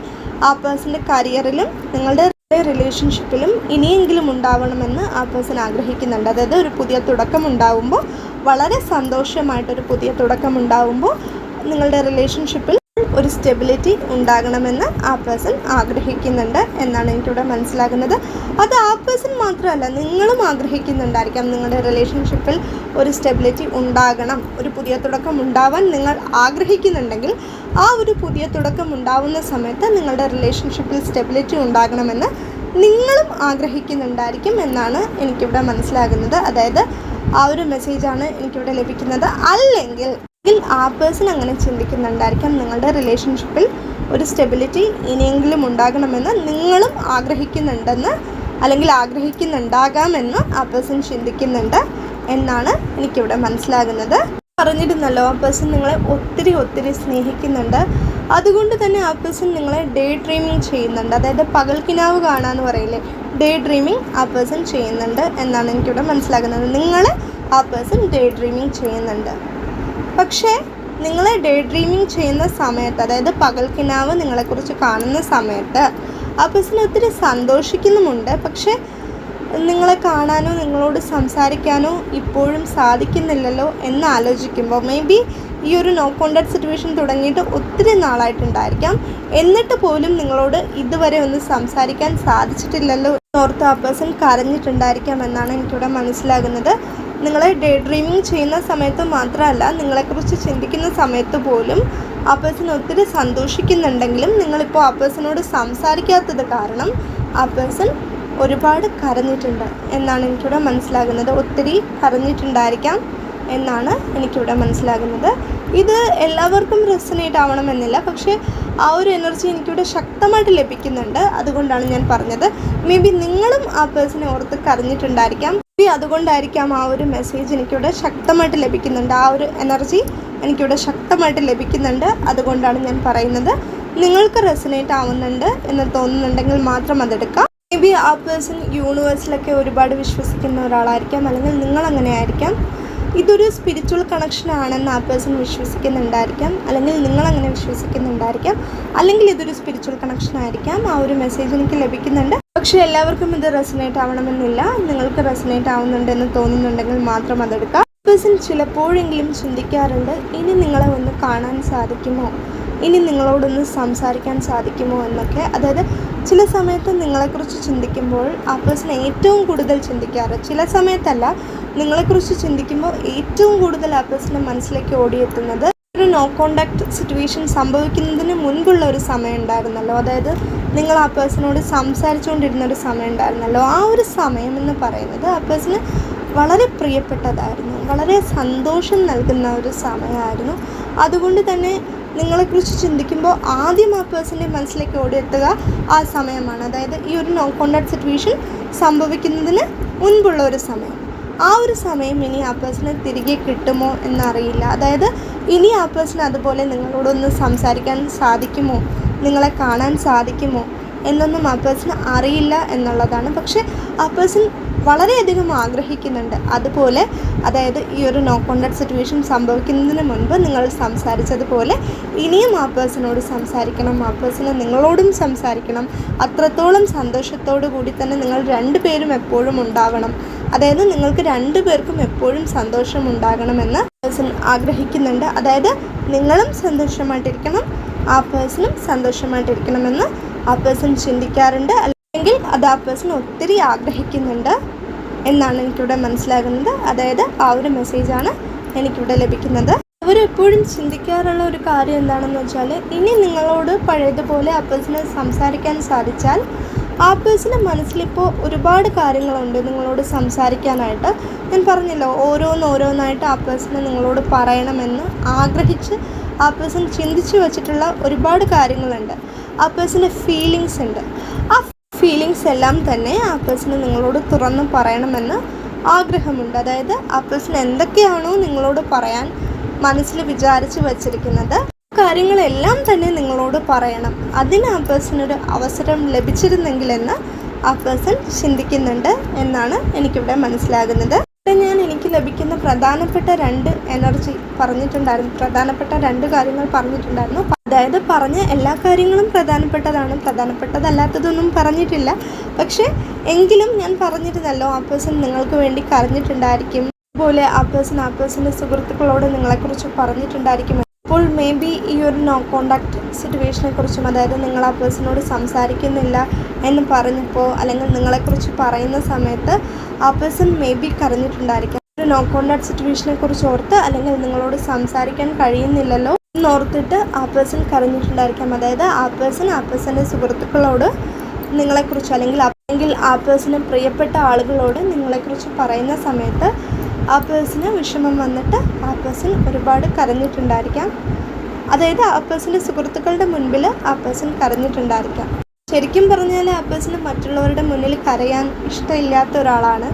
ആ പേഴ്സന്റെ കരിയറിലും നിങ്ങളുടെ റിലേഷൻഷിപ്പിലും ഇനിയെങ്കിലും ഉണ്ടാവണമെന്ന് ആ പേഴ്സൺ ആഗ്രഹിക്കുന്നുണ്ട്. അതായത് ഒരു പുതിയ തുടക്കം ഉണ്ടാവുമ്പോൾ വളരെ സന്തോഷമായിട്ടൊരു പുതിയ തുടക്കം ഉണ്ടാവുമ്പോൾ നിങ്ങളുടെ റിലേഷൻഷിപ്പിൽ ഒരു സ്റ്റെബിലിറ്റി ഉണ്ടാകണമെന്ന് ആ പേഴ്സൺ ആഗ്രഹിക്കുന്നുണ്ട് എന്നാണ് എനിക്കിവിടെ മനസ്സിലാകുന്നത്. അത് ആ പേഴ്സൺ മാത്രമല്ല നിങ്ങളും ആഗ്രഹിക്കുന്നുണ്ടായിരിക്കാം നിങ്ങളുടെ റിലേഷൻഷിപ്പിൽ ഒരു സ്റ്റെബിലിറ്റി ഉണ്ടാകണം. ഒരു പുതിയ തുടക്കം ഉണ്ടാവാൻ നിങ്ങൾ ആഗ്രഹിക്കുന്നുണ്ടെങ്കിൽ ആ ഒരു പുതിയ തുടക്കം ഉണ്ടാവുന്ന സമയത്ത് നിങ്ങളുടെ റിലേഷൻഷിപ്പിൽ സ്റ്റെബിലിറ്റി ഉണ്ടാകണമെന്ന് നിങ്ങളും ആഗ്രഹിക്കുന്നുണ്ടായിരിക്കും എന്നാണ് എനിക്കിവിടെ മനസ്സിലാകുന്നത്. അതായത് ആ ഒരു മെസ്സേജാണ് എനിക്കിവിടെ ലഭിക്കുന്നത്. അല്ലെങ്കിൽ എങ്കിൽ ആ പേഴ്സൺ അങ്ങനെ ചിന്തിക്കുന്നുണ്ടായിരിക്കാം. നിങ്ങളുടെ റിലേഷൻഷിപ്പിൽ ഒരു സ്റ്റെബിലിറ്റി ഇനിയെങ്കിലും ഉണ്ടാകണമെന്ന് നിങ്ങളും ആഗ്രഹിക്കുന്നുണ്ടെന്ന് അല്ലെങ്കിൽ ആഗ്രഹിക്കുന്നുണ്ടാകാമെന്ന് ആ പേഴ്സൺ ചിന്തിക്കുന്നുണ്ട് എന്നാണ് എനിക്കിവിടെ മനസ്സിലാകുന്നത്. പറഞ്ഞിരുന്നല്ലോ ആ പേഴ്സൺ നിങ്ങളെ ഒത്തിരി ഒത്തിരി സ്നേഹിക്കുന്നുണ്ട്. അതുകൊണ്ട് തന്നെ ആ പേഴ്സൺ നിങ്ങളെ ഡേ ഡ്രീമിങ് ചെയ്യുന്നുണ്ട്. അതായത് പകൽക്കിനാവ് കാണാന്ന് പറയില്ലേ ഡേ ഡ്രീമിങ് ആ പേഴ്സൺ ചെയ്യുന്നുണ്ട് എന്നാണ് എനിക്കിവിടെ മനസ്സിലാകുന്നത്. നിങ്ങൾ ആ പേഴ്സൺ ഡേ ഡ്രീമിങ് ചെയ്യുന്നുണ്ട്. പക്ഷേ നിങ്ങൾ ഡേ ഡ്രീമിങ് ചെയ്യുന്ന സമയത്ത് അതായത് പകൽക്കിനാവ് നിങ്ങളെക്കുറിച്ച് കാണുന്ന സമയത്ത് ആ പേഴ്സൺ ഒത്തിരി സന്തോഷിക്കുന്നുമുണ്ട്. പക്ഷേ നിങ്ങളെ കാണാനോ നിങ്ങളോട് സംസാരിക്കാനോ ഇപ്പോഴും സാധിക്കുന്നില്ലല്ലോ എന്ന് ആലോചിക്കുമ്പോൾ മേ ബി ഈ ഒരു നോ കോണ്ടാക്ട് സിറ്റുവേഷൻ തുടങ്ങിയിട്ട് ഒത്തിരി നാളായിട്ടുണ്ടായിരിക്കാം. എന്നിട്ട് പോലും നിങ്ങളോട് ഇതുവരെ ഒന്ന് സംസാരിക്കാൻ സാധിച്ചിട്ടില്ലല്ലോ ഓർത്ത് ആ പേഴ്സൺ കരഞ്ഞിട്ടുണ്ടായിരിക്കാം എന്നാണ് എനിക്കിവിടെ മനസ്സിലാകുന്നത്. നിങ്ങളെ ഡേ ഡ്രീമിങ് ചെയ്യുന്ന സമയത്ത് മാത്രമല്ല നിങ്ങളെക്കുറിച്ച് ചിന്തിക്കുന്ന സമയത്ത് പോലും ആ പേഴ്സൺ ഒത്തിരി സന്തോഷിക്കുന്നുണ്ടെങ്കിലും നിങ്ങളിപ്പോൾ ആ പേഴ്സണോട് സംസാരിക്കാത്തത് കാരണം ആ പേഴ്സൺ ഒരുപാട് കരഞ്ഞിട്ടുണ്ട് എന്നാണ് എനിക്കിവിടെ മനസ്സിലാകുന്നത്. ഒത്തിരി കരഞ്ഞിട്ടുണ്ടായിരിക്കാം എന്നാണ് എനിക്കിവിടെ മനസ്സിലാകുന്നത്. ഇത് എല്ലാവർക്കും റെസനേറ്റ് ആവണമെന്നില്ല. പക്ഷേ ആ ഒരു എനർജി എനിക്കിവിടെ ശക്തമായിട്ട് ലഭിക്കുന്നുണ്ട്. അതുകൊണ്ടാണ് ഞാൻ പറഞ്ഞത്. മേ ബി നിങ്ങളും ആ പേഴ്സണെ ഓർത്ത് കരഞ്ഞിട്ടുണ്ടായിരിക്കാം. ബി അതുകൊണ്ടായിരിക്കാം ആ ഒരു മെസ്സേജ് എനിക്കിവിടെ ശക്തമായിട്ട് ലഭിക്കുന്നുണ്ട്. ആ ഒരു എനർജി എനിക്കിവിടെ ശക്തമായിട്ട് ലഭിക്കുന്നുണ്ട്. അതുകൊണ്ടാണ് ഞാൻ പറയുന്നത്. നിങ്ങൾക്ക് റെസനേറ്റ് ആവുന്നുണ്ട് എന്ന് തോന്നുന്നുണ്ടെങ്കിൽ മാത്രം അതെടുക്കാം. മേ ബി ആ പേഴ്സൺ യൂണിവേഴ്സിലൊക്കെ ഒരുപാട് വിശ്വസിക്കുന്ന ഒരാളായിരിക്കാം. അല്ലെങ്കിൽ നിങ്ങൾ അങ്ങനെ ആയിരിക്കാം ഇതൊരു സ്പിരിച്വൽ കണക്ഷൻ ആണെന്ന് ആ പേഴ്സൺ വിശ്വസിക്കുന്നുണ്ടായിരിക്കാം. അല്ലെങ്കിൽ നിങ്ങൾ അങ്ങനെ വിശ്വസിക്കുന്നുണ്ടായിരിക്കാം. അല്ലെങ്കിൽ ഇതൊരു സ്പിരിച്വൽ കണക്ഷൻ ആയിരിക്കാം. ആ ഒരു മെസ്സേജ് എനിക്ക് ലഭിക്കുന്നുണ്ട്. പക്ഷേ എല്ലാവർക്കും ഇത് റെസനേറ്റ് ആവണമെന്നില്ല. നിങ്ങൾക്ക് റെസനേറ്റ് ആവുന്നുണ്ടെന്ന് തോന്നുന്നുണ്ടെങ്കിൽ മാത്രം അതെടുക്കാം. പേഴ്സൺ ചിലപ്പോഴെങ്കിലും ചിന്തിക്കാറുണ്ട് ഇനി നിങ്ങളെ ഒന്ന് കാണാൻ സാധിക്കുമോ? ഇനി നിങ്ങളോടൊന്ന് സംസാരിക്കാൻ സാധിക്കുമോ? എന്നൊക്കെ. അതായത് ചില സമയത്ത് നിങ്ങളെക്കുറിച്ച് ചിന്തിക്കുമ്പോൾ ആ പേഴ്സൺ ഏറ്റവും കൂടുതൽ ചിന്തിക്കാറ്. ചില സമയത്തല്ല നിങ്ങളെക്കുറിച്ച് ചിന്തിക്കുമ്പോൾ ഏറ്റവും കൂടുതൽ ആ പേഴ്സന്റെ മനസ്സിലേക്ക് ഓടിയെത്തുന്നത് ഒരു നോ കോണ്ടാക്ട് സിറ്റുവേഷൻ സംഭവിക്കുന്നതിന് മുൻപുള്ള ഒരു സമയം ഉണ്ടായിരുന്നല്ലോ. അതായത് നിങ്ങൾ ആ പേഴ്സണോട് സംസാരിച്ചുകൊണ്ടിരുന്ന ഒരു സമയം ഉണ്ടായിരുന്നല്ലോ. ആ ഒരു സമയം എന്ന് പറയുന്നത് ആ പേഴ്സണ് വളരെ പ്രിയപ്പെട്ടതായിരുന്നു. വളരെ സന്തോഷം നൽകുന്ന ഒരു സമയമായിരുന്നു. അതുകൊണ്ട് തന്നെ നിങ്ങളെക്കുറിച്ച് ചിന്തിക്കുമ്പോൾ ആദ്യം ആ പേഴ്സന്റെ മനസ്സിലേക്ക് ഓടിയെത്തുക ആ സമയമാണ്. അതായത് ഈ ഒരു നോ കോണ്ടാക്ട് സിറ്റുവേഷൻ സംഭവിക്കുന്നതിന് മുൻപുള്ള ഒരു സമയം. ആ ഒരു സമയം ഇനി ആ പേഴ്സണെ തിരികെ കിട്ടുമോ എന്നറിയില്ല. അതായത് ഇനി ആ പേഴ്സൺ അതുപോലെ നിങ്ങളോടൊന്ന് സംസാരിക്കാൻ സാധിക്കുമോ? നിങ്ങളെ കാണാൻ സാധിക്കുമോ? എന്നൊന്നും ആ പേഴ്സൺ അറിയില്ല എന്നുള്ളതാണ്. പക്ഷേ ആ പേഴ്സൺ വളരെയധികം ആഗ്രഹിക്കുന്നുണ്ട്. അതുപോലെ അതായത് ഈ ഒരു നോ കോണ്ടാക്ട് സിറ്റുവേഷൻ സംഭവിക്കുന്നതിന് മുൻപ് നിങ്ങൾ സംസാരിച്ചതുപോലെ ഇനിയും ആ പേഴ്സണോട് സംസാരിക്കണം ആ പേഴ്സണ് നിങ്ങളോടും സംസാരിക്കണം. അത്രത്തോളം സന്തോഷത്തോടു കൂടി തന്നെ നിങ്ങൾ രണ്ടുപേരും എപ്പോഴും ഉണ്ടാവണം. അതായത് നിങ്ങൾക്ക് രണ്ടു പേർക്കും എപ്പോഴും സന്തോഷം ഉണ്ടാകണമെന്ന് പേഴ്സൺ ആഗ്രഹിക്കുന്നുണ്ട്. അതായത് നിങ്ങളും സന്തോഷമായിട്ടിരിക്കണം ആ പേഴ്സണും സന്തോഷമായിട്ടിരിക്കണമെന്ന് ആ പേഴ്സൺ ചിന്തിക്കാറുണ്ട്. അല്ലെങ്കിൽ അത് ആ പേഴ്സൺ ഒത്തിരി ആഗ്രഹിക്കുന്നുണ്ട് എന്നാണ് എനിക്കിവിടെ മനസ്സിലാകുന്നത്. അതായത് ആ ഒരു മെസ്സേജാണ് എനിക്കിവിടെ ലഭിക്കുന്നത്. അവരെപ്പോഴും ചിന്തിക്കാറുള്ള ഒരു കാര്യം എന്താണെന്ന് വെച്ചാൽ ഇനി നിങ്ങളോട് പഴയതുപോലെ ആ പേഴ്സണെ സംസാരിക്കാൻ സാധിച്ചാൽ ആ പേഴ്സന്റെ മനസ്സിലിപ്പോൾ ഒരുപാട് കാര്യങ്ങളുണ്ട് നിങ്ങളോട് സംസാരിക്കാനായിട്ട്. ഞാൻ പറഞ്ഞല്ലോ ഓരോന്നോരോന്നായിട്ട് ആ പേഴ്സണെ നിങ്ങളോട് പറയണമെന്ന് ആഗ്രഹിച്ച് ആ പേഴ്സൺ ചിന്തിച്ചു വച്ചിട്ടുള്ള ഒരുപാട് കാര്യങ്ങളുണ്ട്. ആ പേഴ്സന്റെ ഫീലിങ്സ് ഉണ്ട്. ആ ഫീലിങ്സ് എല്ലാം തന്നെ ആ പേഴ്സണ് നിങ്ങളോട് തുറന്ന് പറയണമെന്ന് ആഗ്രഹമുണ്ട്. അതായത് ആ പേഴ്സൺ എന്തൊക്കെയാണോ നിങ്ങളോട് പറയാൻ മനസ്സിൽ വിചാരിച്ച് വച്ചിരിക്കുന്നത്. കാര്യങ്ങളെല്ലാം തന്നെ നിങ്ങളോട് പറയണം. അതിന് ആ പേഴ്സണൊരു അവസരം ലഭിച്ചിരുന്നെങ്കിലെന്ന് ആ പേഴ്സൺ ചിന്തിക്കുന്നുണ്ട് എന്നാണ് എനിക്കിവിടെ മനസ്സിലാകുന്നത്. ഇവിടെ ഞാൻ എനിക്ക് ലഭിക്കുന്ന പ്രധാനപ്പെട്ട രണ്ട് എനർജി പറഞ്ഞിട്ടുണ്ടായിരുന്നു. പ്രധാനപ്പെട്ട രണ്ട് കാര്യങ്ങൾ പറഞ്ഞിട്ടുണ്ടായിരുന്നു. അതായത് പറഞ്ഞ എല്ലാ കാര്യങ്ങളും പ്രധാനപ്പെട്ടതാണ്. പ്രധാനപ്പെട്ടതല്ലാത്തതൊന്നും പറഞ്ഞിട്ടില്ല. പക്ഷേ എങ്കിലും ഞാൻ പറഞ്ഞിരുന്നല്ലോ ആ പേഴ്സൺ നിങ്ങൾക്ക് വേണ്ടി കരഞ്ഞിട്ടുണ്ടായിരിക്കും. അതുപോലെ ആ പേഴ്സൺ ആ പേഴ്സന്റെ സുഹൃത്തുക്കളോട് നിങ്ങളെക്കുറിച്ച് പറഞ്ഞിട്ടുണ്ടായിരിക്കും. അപ്പോൾ മേ ബി ഈ ഒരു നോ കോണ്ടാക്ട് സിറ്റുവേഷനെ കുറിച്ചും അതായത് നിങ്ങൾ ആ പേഴ്സണോട് സംസാരിക്കുന്നില്ല എന്ന് പറഞ്ഞപ്പോൾ അല്ലെങ്കിൽ നിങ്ങളെക്കുറിച്ച് പറയുന്ന സമയത്ത് ആ പേഴ്സൺ മേ ബി കരഞ്ഞിട്ടുണ്ടായിരിക്കാം. ഒരു നോ കോണ്ടാക്ട് സിറ്റുവേഷനെ കുറിച്ച് ഓർത്ത് അല്ലെങ്കിൽ നിങ്ങളോട് സംസാരിക്കാൻ കഴിയുന്നില്ലല്ലോ എന്നോർത്തിട്ട് ആ പേഴ്സൺ കരഞ്ഞിട്ടുണ്ടായിരിക്കാം. അതായത് ആ പേഴ്സൺ ആ പേഴ്സന്റെ സുഹൃത്തുക്കളോട് നിങ്ങളെക്കുറിച്ച് അല്ലെങ്കിൽ അല്ലെങ്കിൽ ആ പേഴ്സണെ പ്രിയപ്പെട്ട ആളുകളോട് നിങ്ങളെക്കുറിച്ച് പറയുന്ന സമയത്ത് ആ പേഴ്സന് വിഷമം വന്നിട്ട് ആ പേഴ്സൺ ഒരുപാട് കരഞ്ഞിട്ടുണ്ടായിരിക്കാം. അതായത് ആ പേഴ്സന്റെ സുഹൃത്തുക്കളുടെ മുൻപിൽ ആ പേഴ്സൺ കരഞ്ഞിട്ടുണ്ടായിരിക്കാം. ശരിക്കും പറഞ്ഞാൽ ആ പേഴ്സണ് മറ്റുള്ളവരുടെ മുന്നിൽ കരയാൻ ഇഷ്ടമില്ലാത്ത ഒരാളാണ്.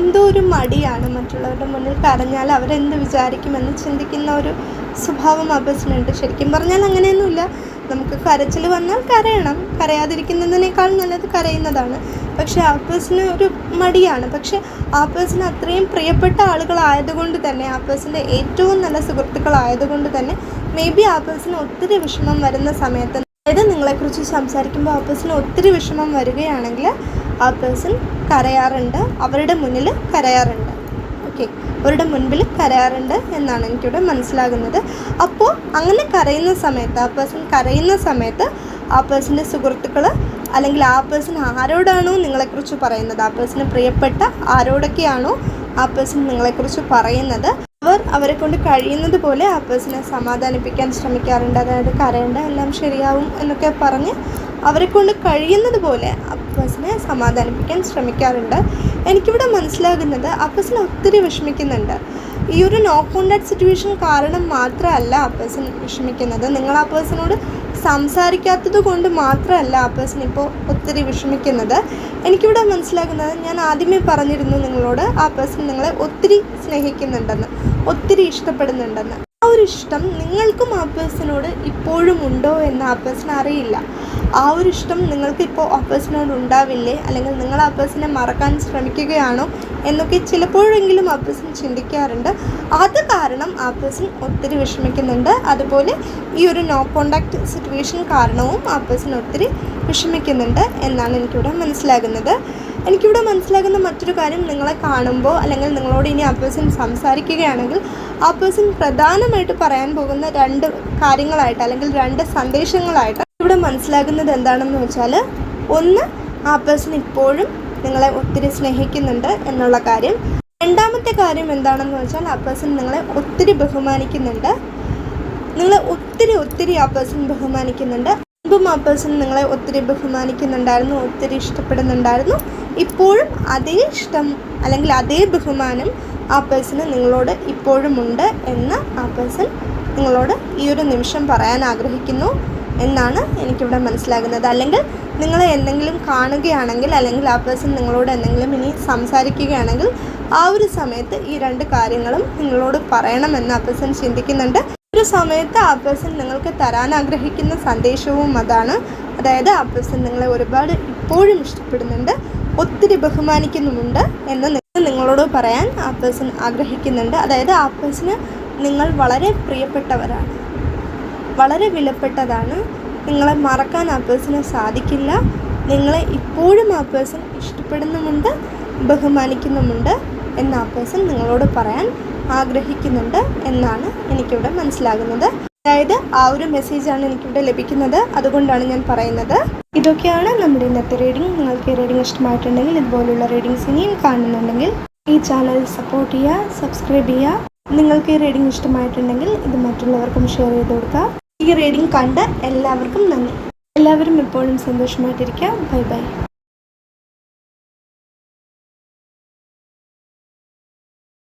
എന്തോ ഒരു മടിയാണ് മറ്റുള്ളവരുടെ മുന്നിൽ കരഞ്ഞാൽ അവരെന്ത് വിചാരിക്കുമെന്ന് ചിന്തിക്കുന്ന ഒരു സ്വഭാവം ആ പേഴ്സണുണ്ട് ശരിക്കും പറഞ്ഞാൽ അങ്ങനെയൊന്നുമില്ല. നമുക്ക് കരച്ചിൽ വന്നാൽ കരയണം. കരയാതിരിക്കുന്നതിനേക്കാൾ നല്ലത് കരയുന്നതാണ്. പക്ഷേ ആ പേഴ്സണ് ഒരു മടിയാണ്. പക്ഷേ ആ പേഴ്സൺ അത്രയും പ്രിയപ്പെട്ട ആളുകളായതുകൊണ്ട് തന്നെ ആ പേഴ്സന്റെ ഏറ്റവും നല്ല സുഹൃത്തുക്കളായതുകൊണ്ട് തന്നെ മേ ബി ആ ഒത്തിരി വിഷമം വരുന്ന സമയത്ത് അതായത് നിങ്ങളെക്കുറിച്ച് സംസാരിക്കുമ്പോൾ ആ ഒത്തിരി വിഷമം വരികയാണെങ്കിൽ ആ പേഴ്സൺ കരയാറുണ്ട് അവരുടെ മുന്നിൽ കരയാറുണ്ട്. ഓക്കെ അവരുടെ മുൻപിൽ കരയാറുണ്ട് എന്നാണ് എനിക്കിവിടെ മനസ്സിലാകുന്നത്. അപ്പോൾ അങ്ങനെ കരയുന്ന സമയത്ത് ആ പേഴ്സൺ കരയുന്ന സമയത്ത് ആ പേഴ്സന്റെ സുഹൃത്തുക്കൾ അല്ലെങ്കിൽ ആ പേഴ്സൺ ആരോടാണോ നിങ്ങളെക്കുറിച്ച് പറയുന്നത്? ആ പേഴ്സണ് പ്രിയപ്പെട്ട ആരോടൊക്കെയാണോ ആ പേഴ്സൺ നിങ്ങളെക്കുറിച്ച് പറയുന്നത്? അവർ അവരെ കൊണ്ട് കഴിയുന്നത് പോലെ ആ പേഴ്സണെ സമാധാനിപ്പിക്കാൻ ശ്രമിക്കാറുണ്ട്. അതായത് കരയേണ്ട എല്ലാം ശരിയാവും എന്നൊക്കെ പറഞ്ഞ് അവരെ കൊണ്ട് കഴിയുന്നത് പോലെ ആ പേഴ്സണെ സമാധാനിപ്പിക്കാൻ ശ്രമിക്കാറുണ്ട്. എനിക്കിവിടെ മനസ്സിലാകുന്നത് ആ പേഴ്സൺ ഒത്തിരി വിഷമിക്കുന്നുണ്ട്. ഈ ഒരു നോ കോണ്ടാക്ട് സിറ്റുവേഷൻ കാരണം മാത്രമല്ല ആ പേഴ്സൺ വിഷമിക്കുന്നത്. നിങ്ങൾ ആ പേഴ്സണോട് സംസാരിക്കാത്തത് കൊണ്ട് മാത്രമല്ല ആ പേഴ്സൺ ഇപ്പോൾ ഒത്തിരി വിഷമിക്കുന്നത്. എനിക്കിവിടെ മനസ്സിലാക്കുന്നത് ഞാൻ ആദ്യമേ പറഞ്ഞിരുന്നു നിങ്ങളോട് ആ പേഴ്സൺ നിങ്ങളെ ഒത്തിരി സ്നേഹിക്കുന്നുണ്ടെന്ന് ഒത്തിരി ഇഷ്ടപ്പെടുന്നുണ്ടെന്ന്. ആ ഒരു ഇഷ്ടം നിങ്ങൾക്കും ആ പേഴ്സണോട് ഇപ്പോഴും ഉണ്ടോ എന്ന് ആ പേഴ്സൺ അറിയില്ല. ആ ഒരു ഇഷ്ടം നിങ്ങൾക്ക് ഇപ്പോൾ ആ പേഴ്സണോട് ഉണ്ടാവില്ലേ? അല്ലെങ്കിൽ നിങ്ങൾ ആ പേഴ്സണെ മറക്കാൻ ശ്രമിക്കുകയാണോ എന്നൊക്കെ ചിലപ്പോഴെങ്കിലും ആ പേഴ്സൺ ചിന്തിക്കാറുണ്ട്. അത് കാരണം ആ പേഴ്സൺ ഒത്തിരി വിഷമിക്കുന്നുണ്ട്. അതുപോലെ ഈ ഒരു നോ കോണ്ടാക്ട് സിറ്റുവേഷൻ കാരണവും ആ പേഴ്സൺ ഒത്തിരി വിഷമിക്കുന്നുണ്ട് എന്നാണ് എനിക്കിവിടെ മനസ്സിലാകുന്നത്. എനിക്കിവിടെ മനസ്സിലാകുന്ന മറ്റൊരു കാര്യം നിങ്ങളെ കാണുമ്പോൾ അല്ലെങ്കിൽ നിങ്ങളോട് ഇനി ആ പേഴ്സൺ സംസാരിക്കുകയാണെങ്കിൽ ആ പേഴ്സൺ പ്രധാനമായിട്ട് പറയാൻ പോകുന്ന രണ്ട് കാര്യങ്ങളായിട്ട് അല്ലെങ്കിൽ രണ്ട് സന്ദേശങ്ങളായിട്ട് ഇവിടെ മനസ്സിലാകുന്നത് എന്താണെന്ന് വെച്ചാൽ ഒന്ന് ആ പേഴ്സൺ ഇപ്പോഴും നിങ്ങളെ ഒത്തിരി സ്നേഹിക്കുന്നുണ്ട് എന്നുള്ള കാര്യം. രണ്ടാമത്തെ കാര്യം എന്താണെന്ന് വെച്ചാൽ ആ പേഴ്സൺ നിങ്ങളെ ഒത്തിരി ബഹുമാനിക്കുന്നുണ്ട്. നിങ്ങളെ ഒത്തിരി ഒത്തിരി ആ പേഴ്സൺ ബഹുമാനിക്കുന്നുണ്ട്. മുമ്പും ആ പേഴ്സൺ നിങ്ങളെ ഒത്തിരി ബഹുമാനിക്കുന്നുണ്ടായിരുന്നു ഒത്തിരി ഇഷ്ടപ്പെടുന്നുണ്ടായിരുന്നു. ഇപ്പോഴും അതേ ഇഷ്ടം അല്ലെങ്കിൽ അതേ ബഹുമാനം ആ പേഴ്സണ് നിങ്ങളോട് ഇപ്പോഴുമുണ്ട് എന്ന് ആ പേഴ്സൺ നിങ്ങളോട് ഈ ഒരു നിമിഷം പറയാൻ ആഗ്രഹിക്കുന്നു എന്നാണ് എനിക്കിവിടെ മനസ്സിലാകുന്നത്. അല്ലെങ്കിൽ നിങ്ങൾ എന്തെങ്കിലും കാണുകയാണെങ്കിൽ അല്ലെങ്കിൽ ആ പേഴ്സൺ നിങ്ങളോട് എന്തെങ്കിലും ഇനി സംസാരിക്കുകയാണെങ്കിൽ ആ ഒരു സമയത്ത് ഈ രണ്ട് കാര്യങ്ങളും നിങ്ങളോട് പറയണമെന്ന് ആ പേഴ്സൺ ചിന്തിക്കുന്നുണ്ട്. ഒരു സമയത്ത് ആ പേഴ്സൺ നിങ്ങൾക്ക് തരാൻ ആഗ്രഹിക്കുന്ന സന്ദേശവും അതാണ്. അതായത് ആ പേഴ്സൺ നിങ്ങളെ ഒരുപാട് ഇപ്പോഴും ഇഷ്ടപ്പെടുന്നുണ്ട്. ഒത്തിരി ബഹുമാനിക്കുന്നുമുണ്ട് എന്ന് നിങ്ങളോട് പറയാൻ ആ പേഴ്സൺ ആഗ്രഹിക്കുന്നുണ്ട്. അതായത് ആ പേഴ്സണ് നിങ്ങൾ വളരെ പ്രിയപ്പെട്ടവരാണ്. വളരെ വിലപ്പെട്ടതാണ്. നിങ്ങളെ മറക്കാൻ ആ പേഴ്സണ് സാധിക്കില്ല. നിങ്ങളെ ഇപ്പോഴും ആ പേഴ്സൺ ഇഷ്ടപ്പെടുന്നുമുണ്ട് ബഹുമാനിക്കുന്നുമുണ്ട് എന്ന് ആ പേഴ്സൺ നിങ്ങളോട് പറയാൻ ആഗ്രഹിക്കുന്നുണ്ട് എന്നാണ് എനിക്കിവിടെ മനസ്സിലാകുന്നത്. അതായത് ആ ഒരു മെസ്സേജാണ് എനിക്കിവിടെ ലഭിക്കുന്നത്. അതുകൊണ്ടാണ് ഞാൻ പറയുന്നത്. ഇതൊക്കെയാണ് നമ്മുടെ ഇന്നത്തെ റീഡിംഗ് നിങ്ങൾക്ക് ഈ റീഡിംഗ് ഇഷ്ടമായിട്ടുണ്ടെങ്കിൽ ഇതുപോലുള്ള റീഡിങ്സ് ഇനിയും കാണുന്നുണ്ടെങ്കിൽ ഈ ചാനൽ സപ്പോർട്ട് ചെയ്യുക സബ്സ്ക്രൈബ് ചെയ്യുക. നിങ്ങൾക്ക് ഈ റീഡിംഗ് ഇഷ്ടമായിട്ടുണ്ടെങ്കിൽ ഇത് മറ്റുള്ളവർക്കും ഷെയർ ചെയ്ത് കൊടുക്കുക. ഈ റീഡിംഗ് കണ്ട് എല്ലാവർക്കും നന്ദി. എല്ലാവരും എപ്പോഴും സന്തോഷമായിട്ടിരിക്കുക. Bye bye